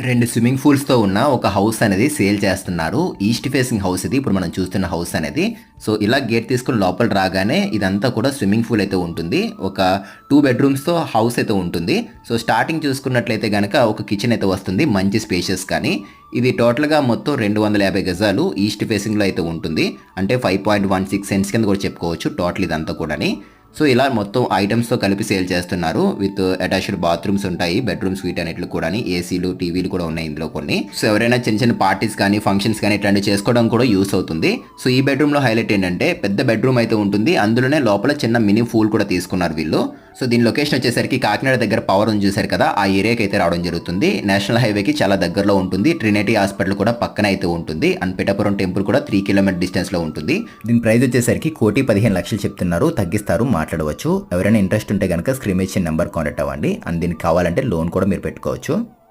రెండు స్విమ్మింగ్ పూల్స్తో ఉన్న ఒక హౌస్ అనేది సేల్ చేస్తున్నారు. ఈస్ట్ ఫేసింగ్ హౌస్ ఇది. ఇప్పుడు మనం చూస్తున్న హౌస్ అనేది. సో ఇలా గేట్ తీసుకుని లోపల రాగానే ఇదంతా కూడా స్విమ్మింగ్ పూల్ అయితే ఉంటుంది. ఒక టూ బెడ్రూమ్స్తో హౌస్ అయితే ఉంటుంది. సో స్టార్టింగ్ చూసుకున్నట్లయితే కనుక ఒక కిచెన్ అయితే వస్తుంది. మంచి స్పేషియస్ కానీ. ఇది టోటల్గా మొత్తం రెండు వందల యాభై గజాలు ఈస్ట్ ఫేసింగ్లో అయితే ఉంటుంది. అంటే five point one six cents కింద కూడా చెప్పుకోవచ్చు. టోటల్ ఇదంతా కూడాని. సో ఇలా మొత్తం ఐటమ్స్తో కలిపి సేల్ చేస్తున్నారు విత్ అటాచ్డ్ బాత్రూమ్స్ ఉంటాయి బెడ్రూమ్స్ వీటన్నిటిలో కూడా ఏసీలు టీవీలు కూడా ఉన్నాయి ఇందులో కొన్ని. సో ఎవరైనా చిన్న చిన్న పార్టీస్ కానీ ఫంక్షన్స్ కానీ ఇట్లాంటివి చేసుకోవడం కూడా యూస్ అవుతుంది. సో ఈ బెడ్రూమ్లో హైలైట్ ఏంటంటే పెద్ద బెడ్రూమ్ అయితే ఉంటుంది అందులోనే లోపల చిన్న మినీ పూల్ కూడా తీసుకున్నారు వీళ్ళు. సో దీని లొకేషన్ వచ్చేసరికి కాకినాడ దగ్గర పవర్ ఉంది చూసారు కదా ఆ ఏరియాకి అయితే రావడం జరుగుతుంది. నేషనల్ హైవేకి చాలా దగ్గరలో ఉంటుంది ట్రినిటీ హాస్పిటల్ కూడా పక్కన అయితే ఉంటుంది అండ్ పిఠాపురం టెంపుల్ కూడా త్రీ కిలోమీటర్ డిస్టెన్స్లో ఉంటుంది. దీని ప్రైస్ వచ్చేసరికి కోటి పదిహేను లక్షలు చెప్తున్నారు తగ్గిస్తారు మాట్లాడవచ్చు. ఎవరైనా ఇంట్రెస్ట్ ఉంటే కనుక స్క్రీన్ ఇచ్చిన నెంబర్ కాంటాక్ట్ అవ్వండి. అండ్ దీనికి కావాలంటే లోన్ కూడా మీరు పెట్టుకోవచ్చు.